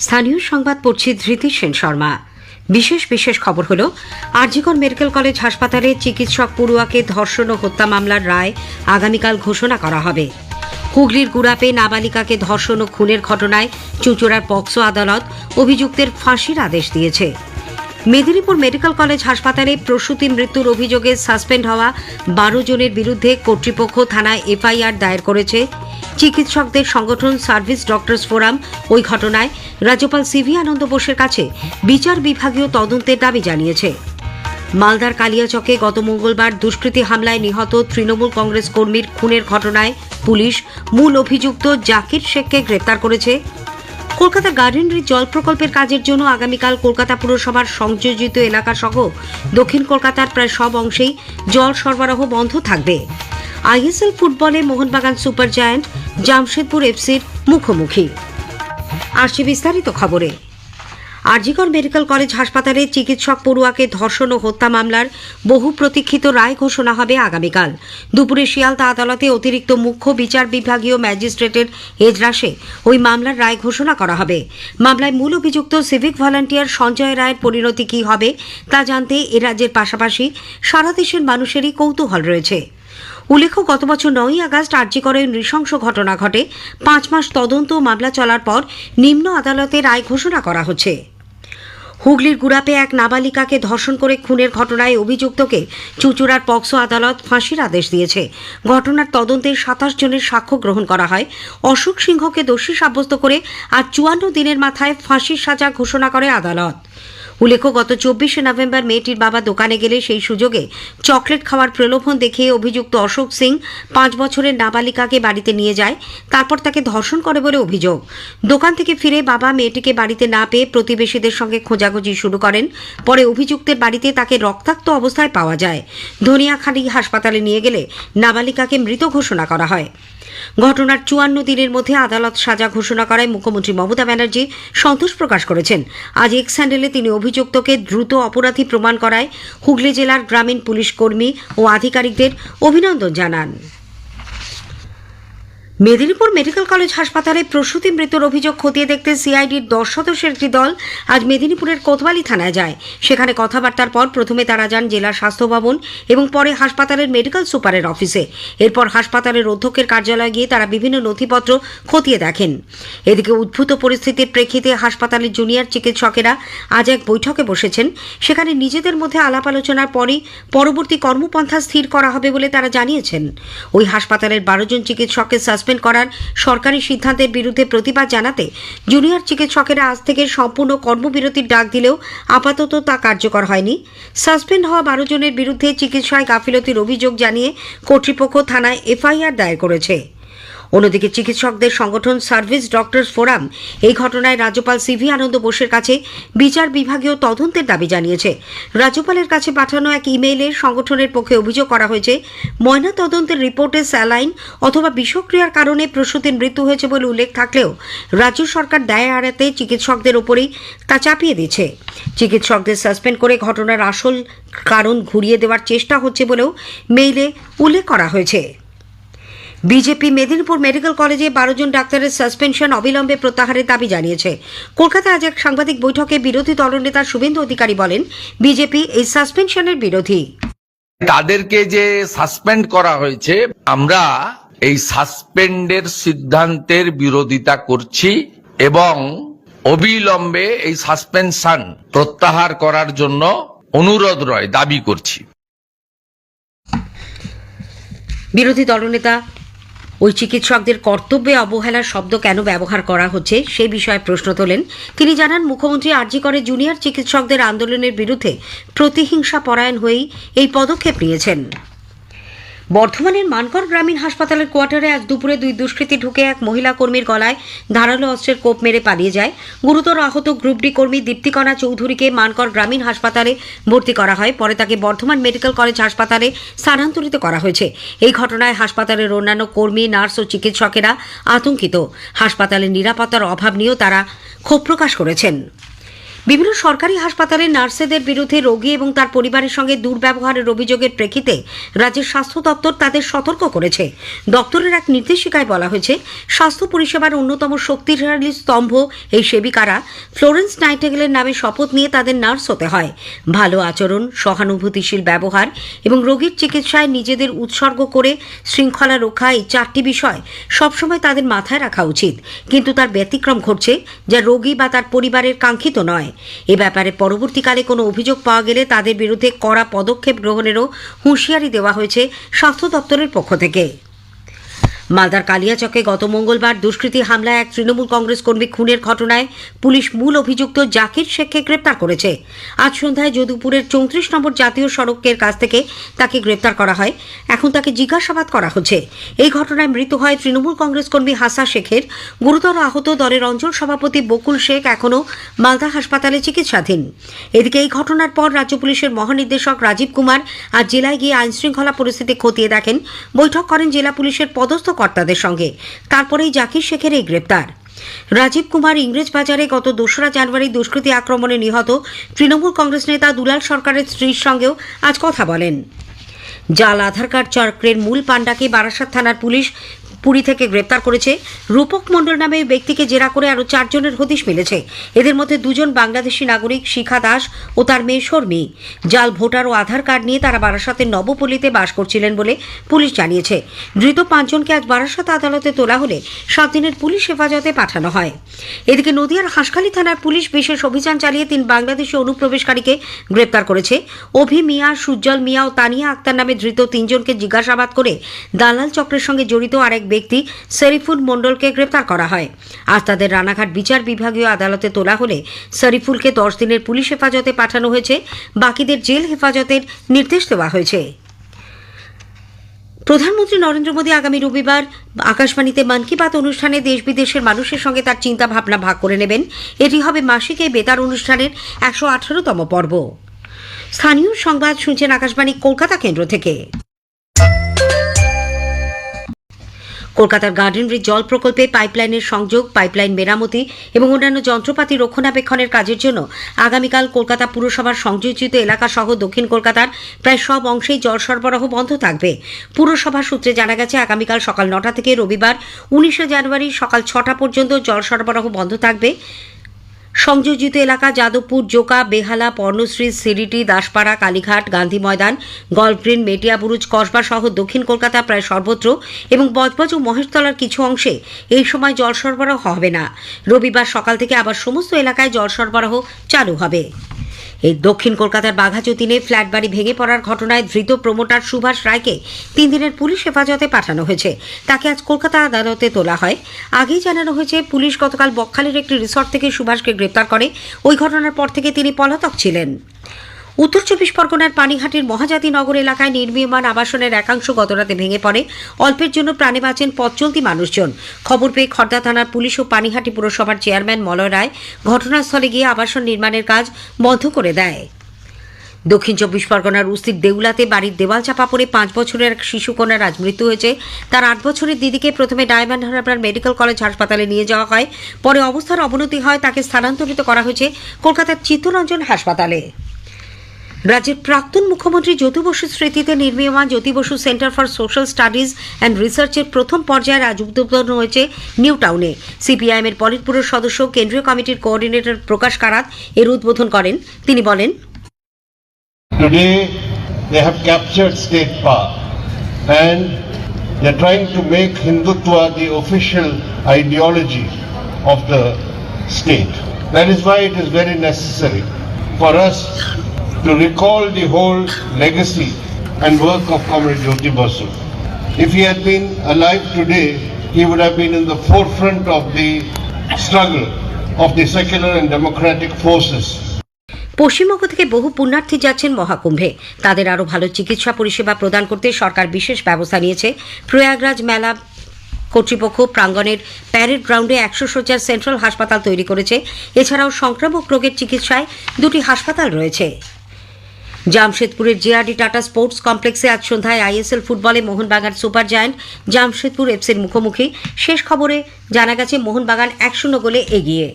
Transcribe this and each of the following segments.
স্থানীয় সংবাদ পড়ছি ধৃতি সেন শর্মা। বিশেষ বিশেষ খবর হল, আরজিকর মেডিকেল কলেজ হাসপাতালে চিকিৎসক পড়ুয়াকে ধর্ষণ ও হত্যা মামলার রায় আগামীকাল ঘোষণা করা হবে। হুগলির গুড়াপে নাবালিকাকে ধর্ষণ ও খুনের ঘটনায় চুঁচুড়ার পক্সো আদালত অভিযুক্তের ফাঁসির আদেশ দিয়েছে। মেদিনীপুর মেডিকেল কলেজ হাসপাতালে প্রসূতি মৃত্যুর অভিযোগে সাসপেন্ড হওয়া বারো জনের বিরুদ্ধে কর্তৃপক্ষ থানায় এফআইআর দায়ের করেছে। চিকিৎসকদের সংগঠন সার্ভিস ডক্টরস ফোরাম ওই ঘটনায় রাজ্যপাল সিভি আনন্দ বোসের কাছে বিচার বিভাগীয় তদন্তের দাবি জানিয়েছে। মালদার কালিয়াচকে গত মঙ্গলবার দুষ্কৃতী হামলায় নিহত তৃণমূল কংগ্রেস কর্মীর খুনের ঘটনায় পুলিশ মূল অভিযুক্ত জাকির শেখকে গ্রেপ্তার করেছে। কলকাতা গার্ডেন রিচ জল প্রকল্পের কাজের জন্য আগামীকাল কলকাতা পুরসভার সংযোজিত এলাকা সহ দক্ষিণ কলকাতার প্রায় সব অংশেই জল সরবরাহ বন্ধ থাকবে। আইএসএল ফুটবলে মোহনবাগান সুপার জায়ান্ট, জামশেদপুর এফসির মুখোমুখি। আসছে বিস্তারিত খবরে। আরজিকর মেডিকেল কলেজ হাসপাতালে চিকিৎসক পড়ুয়াকে ধর্ষণ ও হত্যা মামলার বহু প্রতীক্ষিত রায় ঘোষণা হবে আগামীকাল। দুপুরে শিয়ালদা আদালতে অতিরিক্ত মুখ্য বিচার বিভাগীয় ম্যাজিস্ট্রেটের এজলাসে ওই মামলার রায় ঘোষণা করা হবে। মামলায় মূল অভিযুক্ত সিভিক ভলান্টিয়ার সঞ্জয় রায়ের পরিণতি কী হবে তা জানতে এ রাজ্যের পাশাপাশি সারা দেশের মানুষেরই কৌতূহল রয়েছে। উল্লেখ্য, গত বছর নয়ই আগস্ট আর্যিকরে নৃশংস ঘটনা ঘটে। পাঁচ মাস তদন্ত মামলা চলার পর নিম্ন আদালতে রায় ঘোষণা করা হচ্ছে। হুগলির গুড়াপে এক নাবালিকাকে ধর্ষণ করে খুনের ঘটনায় অভিযুক্তকে চুচুড়ার পক্সো আদালত ফাঁসির আদেশ দিয়েছে। ঘটনার তদন্তে সাতাশ জনের সাক্ষ্য গ্রহণ করা হয়। অশোক সিংহকে দোষী সাব্যস্ত করে আর চুয়ান্ন দিনের মাথায় ফাঁসির সাজা ঘোষণা করে আদালত। উল্লেখ্য, গত চব্বিশে নভেম্বর মেয়েটির বাবা দোকানে গেলে সেই সুযোগে চকলেট খাওয়ার প্রলোভন দেখিয়ে অভিযুক্ত অশোক সিং পাঁচ বছরের নাবালিকাকে বাড়িতে নিয়ে যায়। তারপর তাকে ধর্ষণ করে বলে অভিযোগ। দোকান থেকে ফিরে বাবা মেয়েটিকে বাড়িতে না পেয়ে প্রতিবেশীদের সঙ্গে খোঁজাখুঁজি শুরু করেন। পরে অভিযুক্তের বাড়িতে তাকে রক্তাক্ত অবস্থায় পাওয়া যায়। ধনিয়াখালী হাসপাতালে নিয়ে গেলে নাবালিকাকে মৃত ঘোষণা করা হয়। ঘটনার চুয়ান্ন দিনের মধ্যে আদালত সাজা ঘোষণা করায় মুখ্যমন্ত্রী মমতা ব্যানার্জি সন্তোষ প্রকাশ করেছেন। আজ এক্স হ্যান্ডেলে তিনি অভিযুক্তকে দ্রুত অপরাধী প্রমাণ করায় হুগলি জেলার গ্রামীণ পুলিশ কর্মী ও আধিকারিকদের অভিনন্দন জানান। মেদিনীপুর মেডিকেল কলেজ হাসপাতালে প্রসূতি মৃত্যুর অভিযোগ খতিয়ে দেখতে সিআইডির দশ সদস্যের একটি দল আজ মেদিনীপুরের কোতওয়ালি থানায় যায়। সেখানে কথাবার্তার পর প্রথমে তারা যান জেলা স্বাস্থ্য ভবন এবং পরে হাসপাতালের মেডিকেল সুপারের অফিসে। এরপর হাসপাতালের অধ্যক্ষের কার্যালয়ে গিয়ে তারা বিভিন্ন নথিপত্র খতিয়ে দেখেন। এদিকে উদ্ভূত পরিস্থিতির প্রেক্ষিতে হাসপাতালের জুনিয়র চিকিৎসকেরা আজ এক বৈঠকে বসেছেন। সেখানে নিজেদের মধ্যে আলাপ আলোচনার পরই পরবর্তী কর্মপন্থা স্থির করা হবে বলে তারা জানিয়েছেন। ওই হাসপাতালের বারো জন চিকিৎসককে সাসপেন্ড করার সরকারি সিদ্ধান্তের বিরুদ্ধে প্রতিবাদ জানাতে জুনিয়র চিকিৎসকেরা আজ থেকে সম্পূর্ণ কর্মবিরতির ডাক দিলেও আপাতত তা কার্যকর হয়নি। সাসপেন্ড হওয়া বারো জনের বিরুদ্ধে চিকিৎসায় গাফিলতির অভিযোগ জানিয়ে কর্তৃপক্ষ থানায় এফআইআর দায়ের করেছে। অন্যদিকে চিকিৎসকদের সংগঠন সার্ভিস ডক্টরস ফোরাম এই ঘটনায় রাজ্যপাল সিভি আনন্দ বোসের কাছে বিচার বিভাগীয় তদন্তের দাবি জানিয়েছে। রাজ্যপালের কাছে পাঠানো এক ইমেইলে সংগঠনের পক্ষে অভিযোগ করা হয়েছে, ময়না তদন্তের রিপোর্টে স্যালাইন অথবা বিষক্রিয়ার কারণে প্রসূতির মৃত্যু হয়েছে বলে উল্লেখ থাকলেও রাজ্য সরকার দায় এড়াতে চিকিৎসকদের ওপরেই তা চাপিয়ে দিচ্ছে চিকিৎসকদের সাসপেন্ড করে ঘটনার আসল কারণ ঘুরিয়ে দেওয়ার চেষ্টা হচ্ছে বলেও মেইলে উল্লেখ করা হয়েছে। বিজেপি মেদিনীপুর মেডিকেল কলেজে বারো জন ডাক্তারের সাসপেনশন অবিলম্বে প্রত্যাহারের দাবি জানিয়েছে। কলকাতায় আজ এক সাংবাদিক বৈঠকে বিরোধী দলনেতা শুভেন্দু অধিকারী বলেন বিজেপি এই সাসপেনশনের বিরোধী। তাদেরকে যে সাসপেন্ড করা হয়েছে আমরা এই সাসপেন্ডের সিদ্ধান্তের বিরোধিতা করছি এবং অবিলম্বে এই সাসপেনশন প্রত্যাহার করার জন্য অনুরোধ রয় দাবি করছি। বিরোধী দলনেতা ওই চিকিৎসকদের কর্তব্যে অবহেলার শব্দ কেন ব্যবহার করা হচ্ছে সে বিষয়ে প্রশ্ন তোলেন। তিনি জানান, মুখ্যমন্ত্রী আরজি করে জুনিয়র চিকিৎসকদের আন্দোলনের বিরুদ্ধে প্রতিহিংসা পরায়ণ হয়েই এই পদক্ষেপ নিয়েছেন। বর্ধমানের মানকর গ্রামীণ হাসপাতালের কোয়ার্টারে আজ দুপুরে দুই দুষ্কৃতী ঢুকে এক মহিলা কর্মীর গলায় ধারালো অস্ত্রের কোপ মেরে পালিয়ে যায়। গুরুতর আহত গ্রুপ ডি কর্মী দীপ্তিকণা চৌধুরীকে মানকর গ্রামীণ হাসপাতালে ভর্তি করা হয়। পরে তাকে বর্ধমান মেডিকেল কলেজ হাসপাতালে স্থানান্তরিত করা হয়েছে। এই ঘটনায় হাসপাতালের অন্যান্য কর্মী, নার্স ও চিকিৎসকেরা আতঙ্কিত। হাসপাতালের নিরাপত্তার অভাব নিয়েও তারা ক্ষোভ প্রকাশ করেছেন। বিভিন্ন সরকারি হাসপাতালে নার্সেদের বিরুদ্ধে রোগী এবং তার পরিবারের সঙ্গে দুর্ব্যবহারের অভিযোগের প্রেক্ষিতে রাজ্যের স্বাস্থ্য দপ্তর তাদের সতর্ক করেছে। দপ্তরের এক নির্দেশিকায় বলা হয়েছে, স্বাস্থ্য পরিষেবার অন্যতম শক্তিশালী স্তম্ভ এই সেবিকারা ফ্লোরেন্স নাইটেগেলের নামে শপথ নিয়ে তাদের নার্স হতে হয়। ভালো আচরণ, সহানুভূতিশীল ব্যবহার এবং রোগীর চিকিৎসায় নিজেদের উৎসর্গ করে শৃঙ্খলা রক্ষা এই চারটি বিষয় সবসময় তাদের মাথায় রাখা উচিত। কিন্তু তার ব্যতিক্রম ঘটছে যা রোগী বা তার পরিবারের কাঙ্ক্ষিত নয়। এ ব্যাপারে পরবর্তীকালে কোনো অভিযোগ পাওয়া গেলে তাদের বিরুদ্ধে কড়া পদক্ষেপ গ্রহণেরও হুঁশিয়ারি দেওয়া হয়েছে স্বাস্থ্য দপ্তরের পক্ষ থেকে। মালদার কালিয়াচকে গত মঙ্গলবার দুষ্কৃতী হামলায় এক তৃণমূল কংগ্রেস কর্মী খুনের ঘটনায় পুলিশ মূল অভিযুক্ত জাকির শেখকে গ্রেপ্তার করেছে। আজ সন্ধ্যায় যদুপুরের চৌত্রিশ নম্বর জাতীয় সড়কের কাছ থেকে তাকে গ্রেপ্তার করা হয়। এখন তাকে জিজ্ঞাসাবাদ করা হচ্ছে। এই ঘটনায় মৃত্যু হয় তৃণমূল কংগ্রেস কর্মী হাসা শেখের। গুরুতর আহত দলের অঞ্চল সভাপতি বকুল শেখ এখনও মালদা হাসপাতালে চিকিৎসাধীন। এদিকে এই ঘটনার পর রাজ্য পুলিশের মহানির্দেশক রাজীব কুমার আজ জেলায় গিয়ে আইনশৃঙ্খলা পরিস্থিতি খতিয়ে দেখেন। বৈঠক করেন জেলা পুলিশের পদস্থ কর্তাদের সঙ্গে। তারপরেই জাকির শেখের এই গ্রেপ্তার। রাজীব কুমার ইংরেজ বাজারে গত দোসরা জানুয়ারি দুষ্কৃতী আক্রমণে নিহত তৃণমূল কংগ্রেস নেতা দুলাল সরকারের স্ত্রীর সঙ্গেও আজ কথা বলেন। জাল আধার কার্ড চক্রের মূল পাণ্ডাকে বারাসাত থানার পুলিশ পুরী থেকে গ্রেপ্তার করেছে রূপক মণ্ডল নামে ওই ব্যক্তিকে জেরা করে আরও চারজনের হদিশ মিলেছে। এদের মধ্যে দুজন বাংলাদেশি নাগরিক, শিখা দাস ও তার মেয়ে শর্মী। জাল, ভোটার ও আধার কার্ড নিয়ে তারা বারাসাতের নবপল্লীতে বাস করছিলেন বলে পুলিশ জানিয়েছে। ধৃত পাঁচজনকে আজ বারাসাত আদালতে তোলা হলে সাত দিনের পুলিশ হেফাজতে পাঠানো হয়। এদিকে নদিয়ার হাঁসখালী থানার পুলিশ বিশেষ অভিযান চালিয়ে তিন বাংলাদেশি অনুপ্রবেশকারীকে গ্রেপ্তার করেছে। অভি, মিয়া, সুজ্জ্বল, মিয়া ও তানিয়া আক্তার নামে ধৃত তিনজনকে জিজ্ঞাসাবাদ করে দালাল চক্রের সঙ্গে জড়িত আরেক ব্যক্তি শরীফুল মণ্ডলকে গ্রেপ্তার করা হয়। আজ তাদের রানাঘাট বিচার বিভাগীয় আদালতে তোলা হলে শরীফুলকে দশ দিনের পুলিশ হেফাজতে পাঠানো হয়েছে। বাকিদের জেল হেফাজতের নির্দেশ দেওয়া হয়েছে। প্রধানমন্ত্রী নরেন্দ্র মোদী আগামী রবিবার আকাশবাণীতে মন কি বাত অনুষ্ঠানে দেশ বিদেশের মানুষের সঙ্গে তার চিন্তা ভাবনা ভাগ করে নেবেন। এটি হবে মাসিক এই বেতার অনুষ্ঠানের একশো আঠারোতম পর্ব। স্থানীয় সংবাদ শুনছেন আকাশবাণী কলকাতা কেন্দ্র থেকে। কলকাতার গার্ডেন ব্রিজ জল প্রকল্পে পাইপলাইনের সংযোগ পাইপলাইন মেরামতি এবং অন্যান্য যন্ত্রপাতি রক্ষণাবেক্ষণের কাজের জন্য আগামীকাল কলকাতা পুরসভার সংযোজিত এলাকা সহ দক্ষিণ কলকাতার প্রায় সব অংশেই জল সরবরাহ বন্ধ থাকবে। পুরসভা সূত্রে জানা গেছে, আগামীকাল সকাল নটা থেকে রবিবার উনিশে জানুয়ারি সকাল ছটা পর্যন্ত জল সরবরাহ বন্ধ থাকবে। সংযোজিত এলাকা যাদবপুর, জোকা, বেহালা, পর্ণশ্রী সিরিটি দাসপাড়া, কালীঘাট, গান্ধী ময়দান গল্ফ গ্রিন মেটিয়াবুরুজ কসবা সহ দক্ষিণ কলকাতা প্রায় সর্বত্র এবং বজবজ ও মহেশতলার কিছু অংশে এই সময় জল সরবরাহ হবে না। রবিবার সকাল থেকে আবার সমস্ত এলাকায় জল সরবরাহ চালু হবে। এই দক্ষিণ কলকাতার বাঘাযতীনে ফ্ল্যাট বাড়ি ভেঙে পড়ার ঘটনায় ধৃত প্রমোটার সুভাষ রায়কে তিন দিনের পুলিশ হেফাজতে পাঠানো হয়েছে। তাকে আজ কলকাতা আদালতে তোলা হয়। আগেই জানানো হয়েছে, পুলিশ গতকাল বকখালির একটি রিসর্ট থেকে সুভাষকে গ্রেপ্তার করে। ওই ঘটনার পর থেকে তিনি পলাতক ছিলেন। উত্তর চব্বিশ পরগনার পানিহাটির মহাজাতি নগর এলাকায় নির্মীয়মান আবাসনের একাংশ গতরাতে ভেঙে পড়ে। অল্পের জন্য প্রাণে বাঁচেন পথ চলতি মানুষজন। খবর পেয়ে খর্দা থানার পুলিশ ও পানিহাটি পুরসভার চেয়ারম্যান মলয় রায় ঘটনাস্থলে গিয়ে আবাসন নির্মাণের কাজ বন্ধ করে দেয়। দক্ষিণ চব্বিশ পরগনার উস্তির দেউলাতে বাড়ির দেওয়াল চাপা পড়ে পাঁচ বছরের এক শিশুকন্যার আজ মৃত্যু হয়েছে। তার আট বছরের দিদিকে প্রথমে ডায়মন্ড হারবার মেডিকেল কলেজ হাসপাতালে নিয়ে যাওয়া হয়। পরে অবস্থার অবনতি হয় তাকে স্থানান্তরিত করা হয়েছে কলকাতার চিত্তরঞ্জন হাসপাতালে। রাজ্যের প্রাক্তন মুখ্যমন্ত্রী জ্যোতি বসুর স্মৃতিতে নির্মীয়মান Jyoti Basu centre for social studies and রিসার্চের প্রথম পর্যায়ের আজ উদ্বোধন হয়েছে নিউ টাউনে সিপিআইএম এর পলিটব্যুরোর সদস্য, কেন্দ্রীয় কমিটির কোঅর্ডিনেটর প্রকাশ কারাত এর উদ্বোধন করেন তিনি বলেন of the state. That is why it is very necessary for us to recall the whole legacy and work of Comrade Jyoti Basu. If he had been alive today, he would have been in the forefront of the struggle of the secular and democratic forces. Paschimbanga থেকে বহু পুণ্যার্থী যাচ্ছেন মহাকুম্ভে। তাদের আরও ভালো চিকিৎসা পরিষেবা প্রদান করতে সরকার বিশেষ ব্যবস্থা নিয়েছে। প্রয়াগরাজ মেলা কর্তৃপক্ষ প্রাঙ্গণের প্যারেড গ্রাউন্ডে একশো শয্যার সেন্ট্রাল হাসপাতাল তৈরি করেছে। এছাড়াও সংক্রামক রোগের চিকিৎসায় দুটি হাসপাতাল রয়েছে। জামশেদপুরের জেআরডি টাটা স্পোর্টস কমপ্লেক্সে আজ সন্ধ্যায় আইএসএল ফুটবলে মোহনবাগান সুপার জায়ান্ট জামশেদপুর এফসির মুখোমুখি। শেষ খবরে জানা গেছে, মোহনবাগান এক শূন্য গোলে এগিয়ে।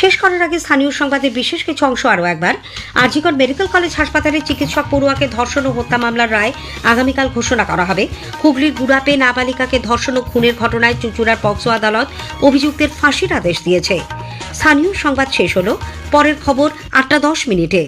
শেষ করার আগে স্থানীয় সংবাদের বিশেষ কিছু অংশ আরও একবার। আরজিকর মেডিকেল কলেজ হাসপাতালে চিকিৎসক পড়ুয়াকে ধর্ষণ ও হত্যা মামলার রায় আগামীকাল ঘোষণা করা হবে। হুগলির গুড়াপে নাবালিকাকে ধর্ষণ ও খুনের ঘটনায় চুচুড়ার পক্সো আদালত অভিযুক্তের ফাঁসির আদেশ দিয়েছে। স্থানীয় সংবাদ শেষ হলো, পরের খবর আটটা দশ মিনিটে।